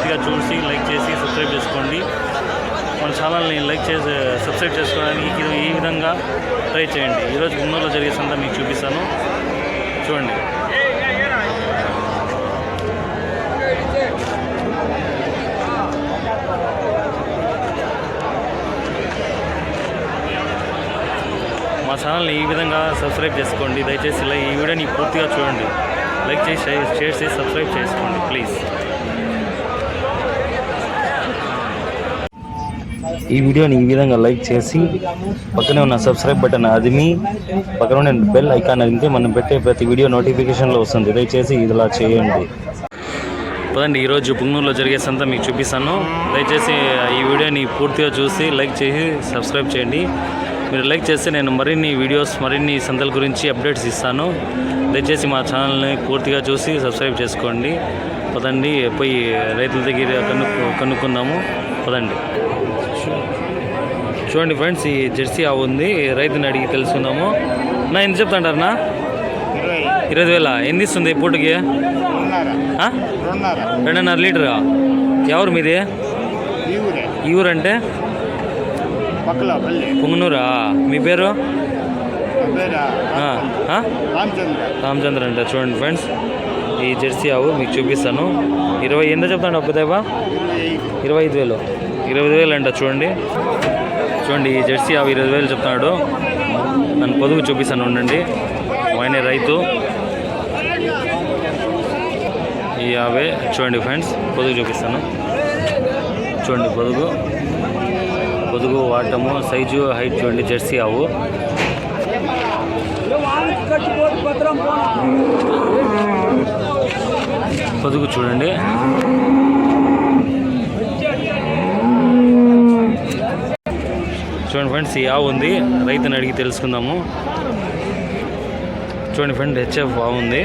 పూర్తిగా చూసి లైక్ చేసి సబ్స్క్రైబ్ చేసుకోండి. మన ఛానల్ని లైక్ చేసి సబ్స్క్రైబ్ చేసుకోవడానికి ఈ విధంగా ట్రై చేయండి. ఈరోజు గుంటూరులో జరిగే సంత మీకు చూపిస్తాను. చూడండి. మా ఛానల్ని ఈ విధంగా సబ్స్క్రైబ్ చేసుకోండి. దయచేసి ఇలా ఈ వీడియోని పూర్తిగా చూడండి. లైక్ చేసి షేర్ చేసి సబ్స్క్రైబ్ చేసుకోండి ప్లీజ్. ఈ వీడియోని ఈ విధంగా లైక్ చేసి పక్కనే ఉన్న సబ్స్క్రైబ్ బటన్ అదిమి పక్కన ఉన్న బెల్ ఐకాన్ అదిమితే మనం పెట్టే ప్రతి వీడియో నోటిఫికేషన్లో వస్తుంది. దయచేసి ఇదిలా చేయండి. పదండి ఈరోజు పుంగనూరులో జరిగే సంత మీకు చూపిస్తాను. దయచేసి ఈ వీడియోని పూర్తిగా చూసి లైక్ చేసి సబ్స్క్రైబ్ చేయండి. మీరు లైక్ చేస్తే నేను మరిన్ని వీడియోస్ మరిన్ని సంతల గురించి అప్డేట్స్ ఇస్తాను. దయచేసి మా ఛానల్ని పూర్తిగా చూసి సబ్స్క్రైబ్ చేసుకోండి. పదండి పోయి రైతుల దగ్గర కనుక్కు కనుక్కుందాము. పదండి. చూడండి ఫ్రెండ్స్ ఈ జెర్సీ ఆవు ఉంది. రైతుని అడిగి తెలుసుకుందాము. నా ఎంత చెప్తాంటారనా ఇరవై ఇరవై వేల? ఎన్ని ఇస్తుంది పూటకి? రెండున్నర ఆ? లీటరా? ఎవరు మీది? ఈ ఊరంటే పక్కల పుంగనూరా? మీ పేరు? రామచంద్ర అంటే. అంట చూడండి ఫ్రెండ్స్ ఈ జెర్సీ ఆవు మీకు చూపిస్తాను. ఇరవై ఎంత చెప్తాను అప్పుదేవా ఇరవై ఐదు వేలు. ఇరవై ఐదు వేలు అంట చూడండి. చూడండి ఈ జెర్సీ ఆవు ఇరవై వేలు చెప్తున్నాడు. నన్ను పొదుగు చూపిస్తాను ఉండండి. ఆయన రైతు. ఈ ఆవే చూడండి ఫ్రెండ్స్ పొదుగు చూపిస్తాను. చూడండి పొదుగు. పొదుగు వాడటము సైజు హైట్ చూడండి జెర్సీ ఆవు. పొదుగు చూడండి. చూడండి ఫ్రెండ్స్ ఈ ఆవు ఉంది. రైతుని అడిగి తెలుసుకుందాము. చూడండి ఫ్రెండ్ హెచ్ఎఫ్ బాగుంది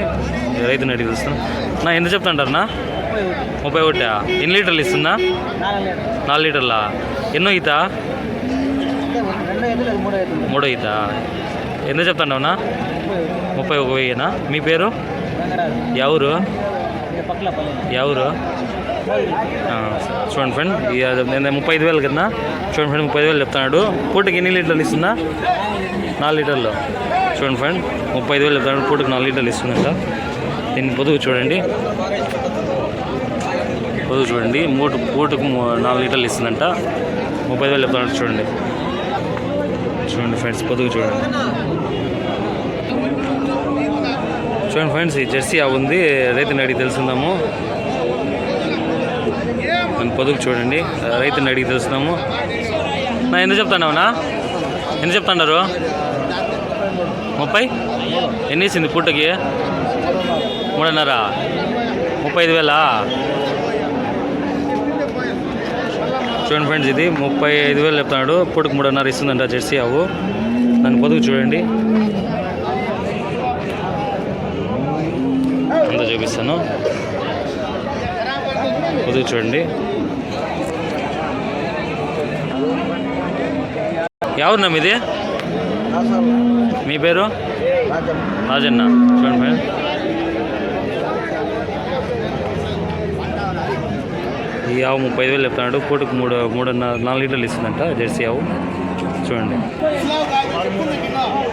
రైతుని అడిగి తెలుసుకుందాం. నా ఎంత చెప్తాంటారనా ముప్పై ఒకటా? ఎన్ని లీటర్లు ఇస్తుందా? నాలుగు లీటర్లా? ఎన్నో ఈత? మూడో ఈత. ఎంత చెప్తాండవునా ముప్పై ఒక వెయ్యినా? మీ పేరు? ఎవరు? ఎవరు? చూడండి ఫ్రెండ్ ఈ నేను ముప్పై ఐదు వేలు కదా. చూడండి ఫ్రెండ్ ముప్పై ఐదు వేలు చెప్తున్నాడు. పూటకి ఎన్ని లీటర్లు ఇస్తుందా నాలుగు లీటర్లు. చూడండి ఫ్రెండ్ ముప్పై ఐదు వేలు చెప్తున్నాడు. పూటకి నాలుగు లీటర్లు ఇస్తుందంట. దీన్ని పొదుగు చూడండి. పొదుగు చూడండి. మూట పూటకు నాలుగు లీటర్లు ఇస్తుందంట. ముప్పై వేలు చెప్తున్నాడు చూడండి. చూడండి ఫ్రెండ్స్ పొదుగు చూడండి. చూడండి ఫ్రెండ్స్ ఈ జెర్సీ ఆ ఉంది. రైతుని అడిగి తెలుసుకుందాము. మన పొదుగు చూడండి. రైతుని అడిగి తెలుస్తున్నాము నా ఎందుకు చెప్తాండవునా ఎంత చెప్తాండారు ముప్పై? ఎన్ని వేసింది పూటకి? మూడున్నర? ముప్పై ఐదు వేలా? చూడండి ఫ్రెండ్స్ ఇది ముప్పై ఐదు వేలు చెప్తున్నాడు. పూటకు మూడున్నర ఇస్తుందంట జెర్సీ ఆవు. దాని పొదుగు చూడండి. అంతా చూపిస్తాను. పొదుగు చూడండి. ఎవరున్నా మీది మీ పేరు? రాజన్న చూడండి ఫ్రెండ్ ఈ ఆవు ముప్పై ఐదు వేలు చెప్తున్నాడు పూటకు మూడు మూడున్నర నాలుగు లీటర్లు ఇస్తుందంట జెర్సీ ఆవు చూడండి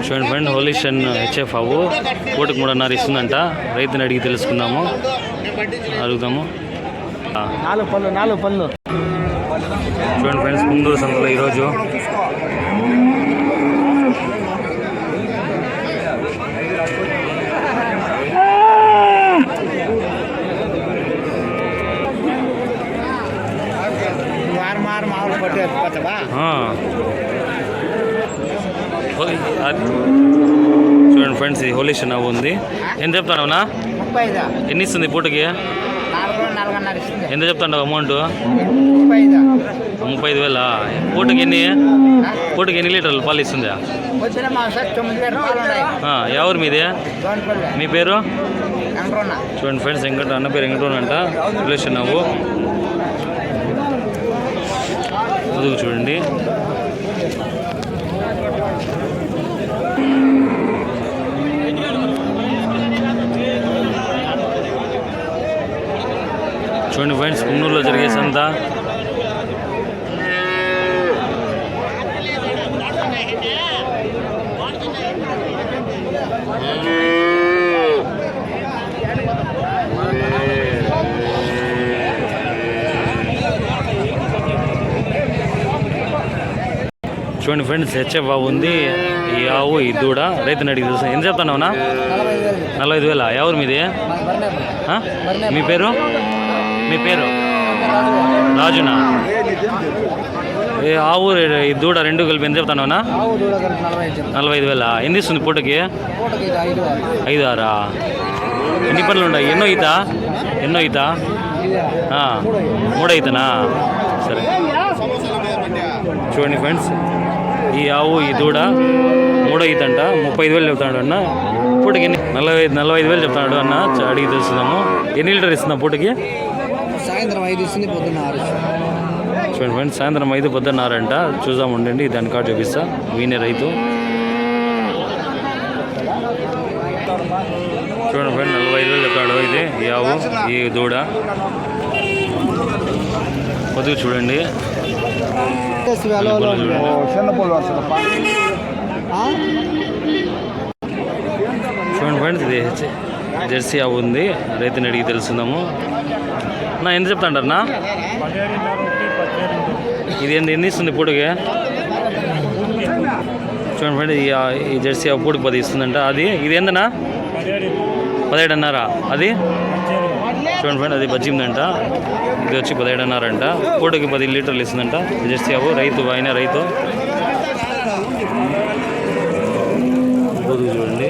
చూడండి ఫ్రెండ్ హోలిషన్ హెచ్ఎఫ్ ఆవు పూటకు మూడున్నర ఇస్తుందంట రైతుని అడిగి తెలుసుకుందాము అడుగుదాము నాలుగు పళ్ళు నాలుగు పళ్ళు చూడండి ఫ్రెండ్స్ కుందూరు సంతలో ఈరోజు. హోలీ చూడండి ఫ్రెండ్స్ ఇది హోలిషన్ ఆవు ఉంది. ఎంత ఐదా? ఎన్ని ఇస్తుంది పూటకి? ఎంత చెప్తాను అమౌంట్ ముప్పై ఐదా వేల? పూటకి ఎన్ని? పూటకి ఎన్ని లీటర్లు పాలు ఇస్తుందా? ఎవరు మీది? మీ పేరు? చూడండి ఫ్రెండ్స్ వెంకట అన్న పేరు వెంకటోన్ అంట. రిలేషన్ నువ్వు చూడండి. చూడండి ఫ్రెండ్స్ కున్నూరులో జరిగే సంత. చూడండి ఫ్రెండ్స్ హెచ్ఎఫ్ బాబు ఉంది. ఈ ఆవు ఈ దూడ రైతుని అడిగి తెలుసు. ఎంత చెప్తానవునా నలభై ఐదు వేలు. ఎవరు మీది? మీ పేరు? మీ పేరు? రాజునా? ఏ ఆవు ఈ దూడ రెండు కలిపి ఎంత చెప్తానవునా? నలభై ఐదు వేల? ఎన్ని ఇస్తుంది పూటకి? ఐదు ఆరా ఎన్ని పనులు ఉన్నాయి? ఎన్నో ఈత? ఎన్నో ఈత? ఇది సరే. చూడండి ఫ్రెండ్స్ ఈ ఆవు ఈ దూడ మూడో ఈత అంట ముప్పై ఐదు వేలు చెప్తాడు అన్న. పూటకి ఎన్ని? నలభై ఐదు నలభై ఐదు వేలు చెప్తాడు అన్న. అడిగి తెలుసుకుందాము ఎన్ని లీటర్ ఇస్తున్నా పూటకి? సాయంత్రం ఐదు ఇస్తుంది పొద్దున్న ఆరు. చూడండి ఫ్రెండ్స్ సాయంత్రం ఐదు పొద్దున్నారంట చూద్దాం ఉండండి దాని కార్డు చూపిస్తా. వీనే రైతు. చూడండి ఫ్రెండ్ నలభై ఐదు వేలు ఇది ఆవు ఈ దూడ. కొద్దిగా చూడండి? చూడండి. ఫ్రెండ్స్ ఇది హెచ్- జెర్సీ ఆవు ఉంది. రైతుని అడిగి తెలుసుందాము నా ఎంత చెప్తాంటారు ఇది ఎంత ఎన్ని ఇస్తుంది పూటకి? చూడండి ఫ్రెండ్ ఈ ఈ జెర్సీ ఆవు పూటకి పది ఇస్తుందంట. అది ఇది ఏందన్నా పదిహేడు అన్నారా అది? చూడండి ఫ్రెండ్ అది బజ్జిందంట ఇది వచ్చి పదిహేడు అన్నారంట పూటకి పది లీటర్లు ఇస్తుందంట జెర్సీ ఆవు. రైతు ఆయన రైతు. చూడండి.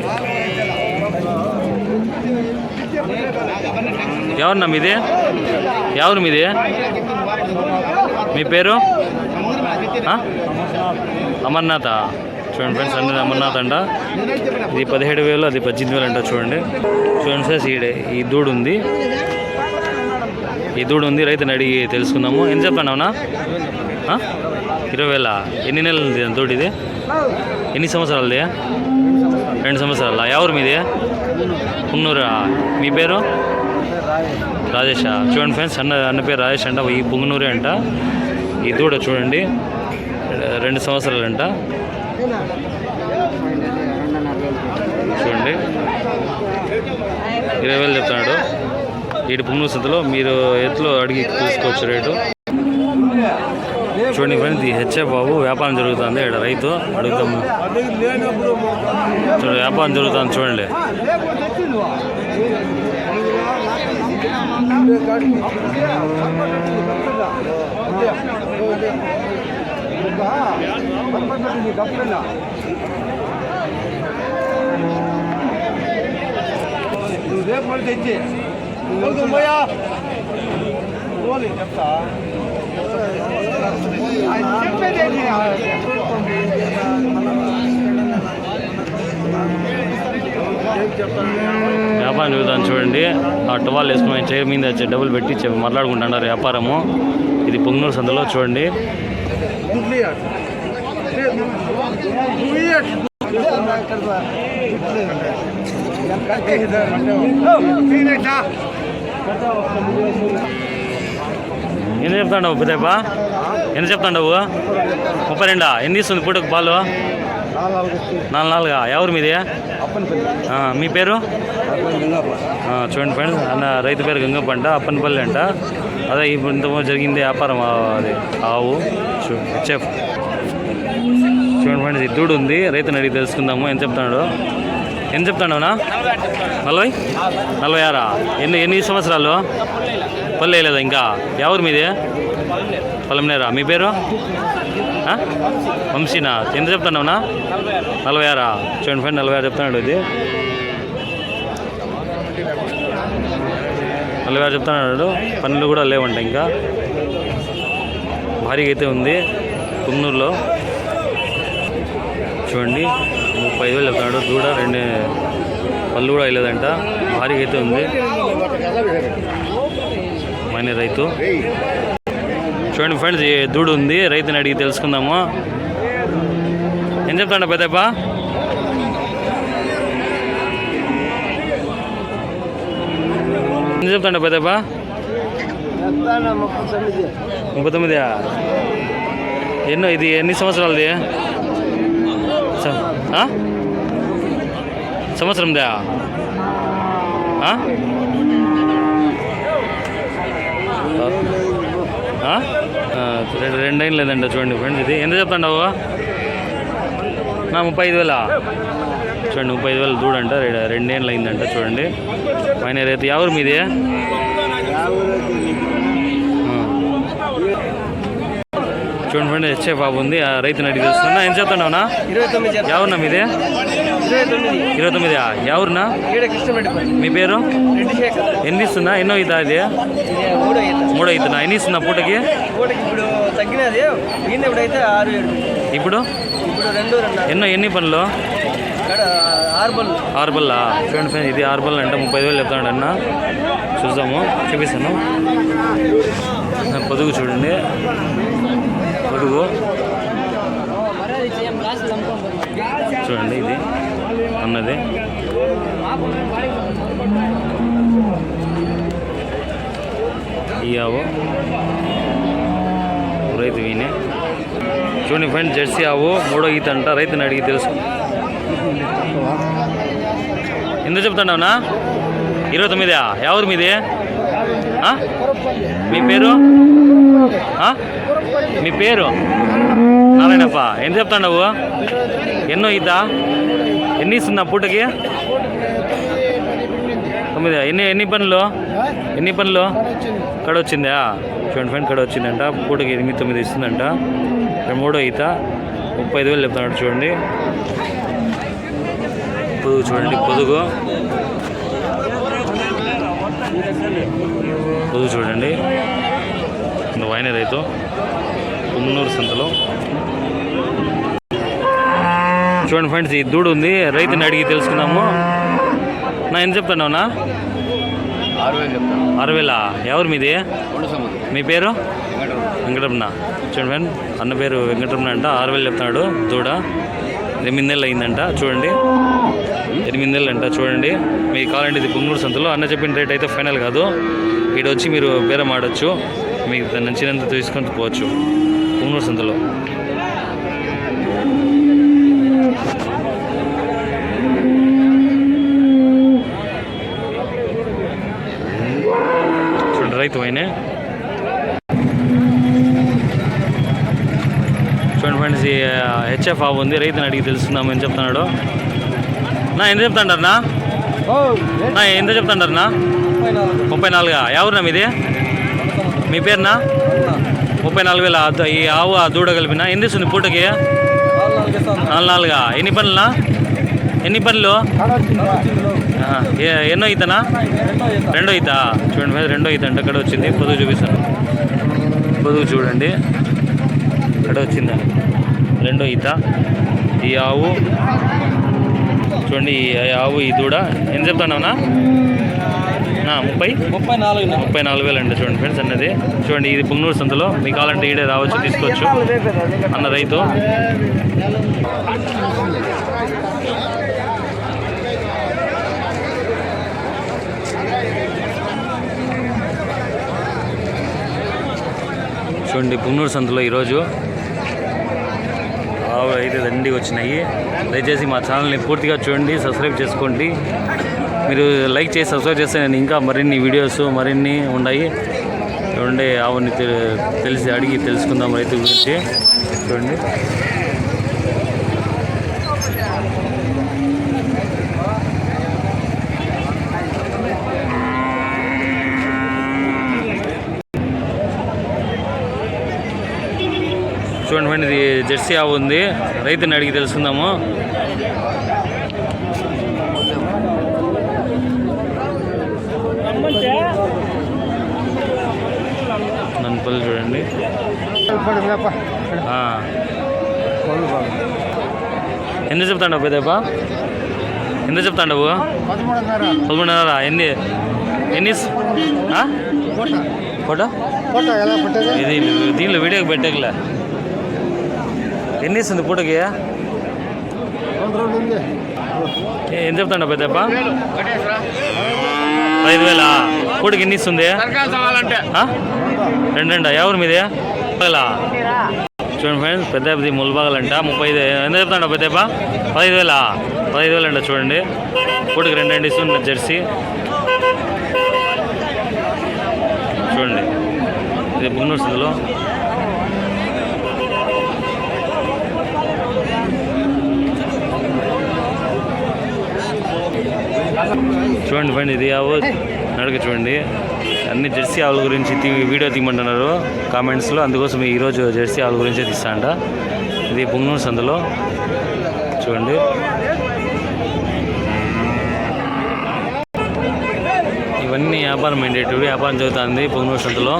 ఎవరన్నా మీది? ఎవరు మీది? మీ పేరు? అమర్నాథ. చూడండి ఫ్రెండ్స్ అన్నది అమర్నాథ్ అంట. ఇది పదిహేడు వేలు అది పద్దెనిమిది వేలు అంట చూడండి. చూడండి ఫ్రెండ్స్ ఈ ఈ దూడు ఉంది. ఈ దూడు ఉంది రైతుని అడిగి తెలుసుకుందాము. ఎంత చెప్తానవునా ఇరవై వేల. ఎన్ని నెలలు ఉంది దూడు ఇది? ఎన్ని సంవత్సరాలది? రెండు సంవత్సరాల? ఎవరు మీది? పుంగనూరా మీ పేరు? రాజేష్. చూడండి ఫ్రెండ్స్ అన్న అన్న పేరు రాజేష్ అంట. ఈ పుంగనూరే అంట. ఈ దూడ చూడండి. రెండు సంవత్సరాలు అంట చూడండి. ఇరవై వేలు చెప్తున్నాడు. ఇటు పుంగనూరు సంతలో మీరు ఎత్తులో అడిగి తీసుకోవచ్చు రేటు. చూడండి ఫ్రెండ్స్ ఈ హెచ్ఎఫ్ బాబు వ్యాపారం జరుగుతుంది ఇక్కడ రైతు అడుగుతాము చూడండి వ్యాపారం జరుగుతుంది చూడండి వ్యాపారం జరుగుతుంది చూడండి. ఆ టువాల్ వేసుకుని చైర్ మీద డబ్బులు పెట్టి చె- మాట్లాడుకుంటున్నారు వ్యాపారము. ఇది పొంగనూరు సంతలో చూడండి. ఏం చెప్తాడు పెద్దప్ప? ఎన్ని చెప్తాండవు? ముప్పై రెండా? ఎన్ని ఇస్తుంది పూటకు పాలు నాలుగు నాలుగా? ఎవరు మీది? మీ పేరు? చూడండి ఫ్రెండ్స్ అన్న రైతు పేరు గంగప్ప అంట అప్పనపల్లి అంట. అదే ఇప్పుడు జరిగింది వ్యాపారం అది ఆవు చూ చెఫ్. చూడండి ఫ్రెండ్స్ ఇద్దుడు ఉంది. రైతుని అడిగి తెలుసుకుందాము. ఎంత చెప్తున్నాడు ఎంత చెప్తాడవునా నలభై? నలభై ఆరా? ఎన్ని ఎన్ని సంవత్సరాలు? పల్లె లేదా ఇంకా? ఎవరు మీది? పొలంనేరా మీ పేరు? వంశీనా? ఎంత చెప్తున్నావునా? నలభై ఆరా చూడండి ఫైవ్ నలభై ఆరు చెప్తున్నాడు ఇది. నలభై ఆరు చెప్తున్నాడు. పనులు కూడా లేవంట ఇంకా. భారీగా అయితే ఉంది. కున్నూరులో చూడండి ముప్పై ఐదు వేలు చెప్తున్నాడు. దూడ రెండు పళ్ళు కూడా వేయలేదంట భారీగా అయితే ఉంది. మైనే రైతు. చూడండి ఫ్రెండ్స్ ఈ దూడు ఉంది. రైతుని అడిగి తెలుసుకుందాము. ఏం చెప్తాడు పెద్దప్ప? ఏం చెప్తాడు పెద్దప్ప? ముప్పై తొమ్మిది ఎన్నో ఇది ఎన్ని సంవత్సరాలది? స- ఆ? సంవత్సరందా? ఆ? రెండు రెండేం లేదండి చూడండి ఫ్రెండ్స్. ఇది ఎంత చెప్తాండావు? నా ముప్పై ఐదు వేలా? చూడండి ముప్పై ఐదు వేలు దూడంట రెండేళ్ళు అయిందంట చూడండి. పైన రైతు ఎవరు మీది. చూడండి ఫ్రెండ్ హెచ్ఏ బాబు ఉంది ఆ రైతుని అడిగి తెలుస్తున్నా ఏం తొమ్మిది ఎవరున్నా మీది? ఇరవై తొమ్మిది. కృష్ణరెడ్డి మీ పేరు? ఎన్ని ఇస్తుందా ఎన్నో ఇదా ఇది మూడో ఇస్తున్నా ఎన్ని ఇస్తుందా పూటకి? ఇప్పుడు ఎన్నో ఎన్ని పనులు? ఆరు బల్లా చూడండి ఫ్రెండ్స్ ఇది ఆరు బల్ల అంటే ముప్పై వేలు చెప్తాడు అన్న. చూద్దాము చూపిస్తాను. పొదుగు చూడండి. పొదుగు. చూడండి ఇది. అన్నది ఈ ఆవు రైతు వీనే చూడండి ఫ్రెండ్స్ జెర్సీ ఆవు మూడో ఈత అంట రైతుని అడిగి తెలుసు ఎందుకు చెప్తున్నావునా ఇరవై తొమ్మిదా ఎవరు మీది ఆ? మీ పేరు ఆ? మీ పేరు నారాయణప్ప ఎంత చెప్తాండవు ఎన్నో ఇద్దా ఎన్ని ఇస్తుందా పూటకి? తొమ్మిది. ఎన్ని ఎన్ని పనులు? ఎన్ని పనులు? కడ వచ్చిందా? ఫ్రెండ్ ఫ్రెండ్ కడ వచ్చిందంట. పూటకి ఎనిమిది తొమ్మిది ఇస్తుందంట. మూడో ఈత. ముప్పై ఐదు వేలు చెప్తున్నాడు చూడండి. పొదుగు చూడండి పొదుగు. పొదుగు చూడండి. ఇది వైన రైతు కుమ్మనూరు సంతలో. చూడండి ఫ్రెండ్స్ ఈ దూడు ఉంది. రైతుని అడిగి తెలుసుకుందాము. నా ఎంత ఆరు చెప్తాను ఆరు వేల? ఎవరు మీది? మీ పేరు? వెంకటరమణ. చూడండి ఫ్రెండ్ అన్న పేరు వెంకటరమణ అంట. ఆరు వేలు చెప్తున్నాడు దూడ. ఎనిమిది నెలలు అయిందంట చూడండి. ఎనిమిది నెలలు అంట చూడండి. మీకు కావాలంటే ఇది పుంగూరు సంతలో. అన్న చెప్పిన రేట్ అయితే ఫైనల్ కాదు. ఇక్కడ వచ్చి మీరు బేరం ఆడొచ్చు. మీకు నచ్చినంత తీసుకొని పోవచ్చు. పుంగూరు సంతలో. రైతు అయినే చూడండి ఫ్రెండ్స్ ఈ హెచ్ఎఫ్ ఆవు ఉంది. రైతుని అడిగి తెలుసుకుందాం. ఏం చెప్తున్నాడు? నా ఎంత చెప్తాంటారనా నా? ఎంత చెప్తాంటారనా ముప్పై నాలుగా? ఎవరునా మీది? మీ పేరునా ముప్పై నాలుగు వేల ఈ ఆవు ఆ దూడ కలిపిన? ఎన్ని ఇస్తుంది పూటకి? నాలుగు నాలుగా ఎన్ని పనులా ఎన్ని పనులు? ఎన్నో ఈతనా? రెండో ఈత. చూడండి ఫ్రెండ్స్, రెండో ఈత అంటే ఇక్కడ వచ్చింది. పొదుగు చూపిస్తాను. పొదుగు చూడండి. ఇక్కడ వచ్చింది. రెండో ఈత. ఈ ఆవు. చూడండి ఈ ఆవు ఈ దూడ. ఏం చెప్తానవునా ముప్పై? ముప్పై నాలుగు ముప్పై నాలుగు వేలు అండి చూడండి ఫ్రెండ్స్ అన్నది. చూడండి ఇది పుంగనూరు సంతలో. మీకు కావాలంటే ఈడే రావచ్చు తీసుకోవచ్చు అన్న రైతు. చూడండి పుంగనూరు సంతలో ఈరోజు ఆవులు అయితే దండి వచ్చినాయి. దయచేసి మా ఛానల్ని పూర్తిగా చూడండి సబ్స్క్రైబ్ చేసుకోండి. మీరు లైక్ చేసి సబ్స్క్రైబ్ చేస్తే నేను ఇంకా మరిన్ని వీడియోస్ మరిన్ని ఉన్నాయి. చూడండి ఆవుని తెలిసి అడిగి తెలుసుకుందాం రైతు గురించి. చూడండి. చూడండి ఇది జెర్సీ ఆవు ఉంది. రైతుని అడిగి తెలుసుకుందాము. నన్పల్లి చూడండి. ఆ. ఎంత చెప్తాండవు పెద్దప్ప? ఎంత చెప్తాండవు? పదమూడున్నర. ఎన్ని? ఎన్ని? ఫోటో. ఫోటో? ఇది దీనిలో వీడియోకి పెట్టేకలే. ఎన్ని ఇస్తుంది పూటకి? ఏ- ఎంత చెప్తాడు పెద్దప్ప? ఐదు వేల పూటకి ఎన్ని ఇస్తుంది? రెండు రెండా? ఎవరు మీదే? చూడండి ఫ్రెండ్స్ పెద్దది ముల్బాగలంట ముప్పై ఐదు ఎంత చెప్తాడు పెద్దప్ప? పదహైదు వేల పదహైదు వేలు అంట చూడండి. పూటకి రెండు రెండు ఇస్తుంది జెర్సీ. చూడండి. ఇది బుగ్నూరు సందులో చూడండి ఫ్రెండ్ ఇది ఆవు నడక చూడండి. అన్ని జెర్సీ ఆవుల గురించి వీడియో తీయమంటున్నారు. కామెంట్స్లో అందుకోసం ఈరోజు జెర్సీ ఆవుల గురించే తీస్తాంట ఇది బుంగనూరు సందులో. చూడండి. ఇవన్నీ వ్యాపారం ఏంటేటివి వ్యాపారం జరుగుతుంది పొంగనూరు సంతలో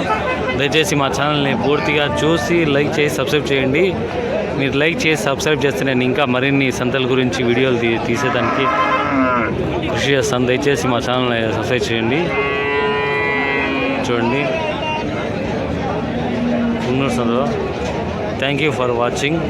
దయచేసి మా ఛానల్ని పూర్తిగా చూసి లైక్ చేసి సబ్స్క్రైబ్ చేయండి. మీరు లైక్ చేసి సబ్స్క్రైబ్ చేస్తే నేను ఇంకా మరిన్ని సంతల గురించి వీడియోలు తీ తీసేదానికి కృషి చేస్తాను. దయచేసి మా ఛానల్ని సబ్స్క్రైబ్ చేయండి. చూడండి. పొంగనూరు సంతలో థ్యాంక్ యూ ఫర్ వాచింగ్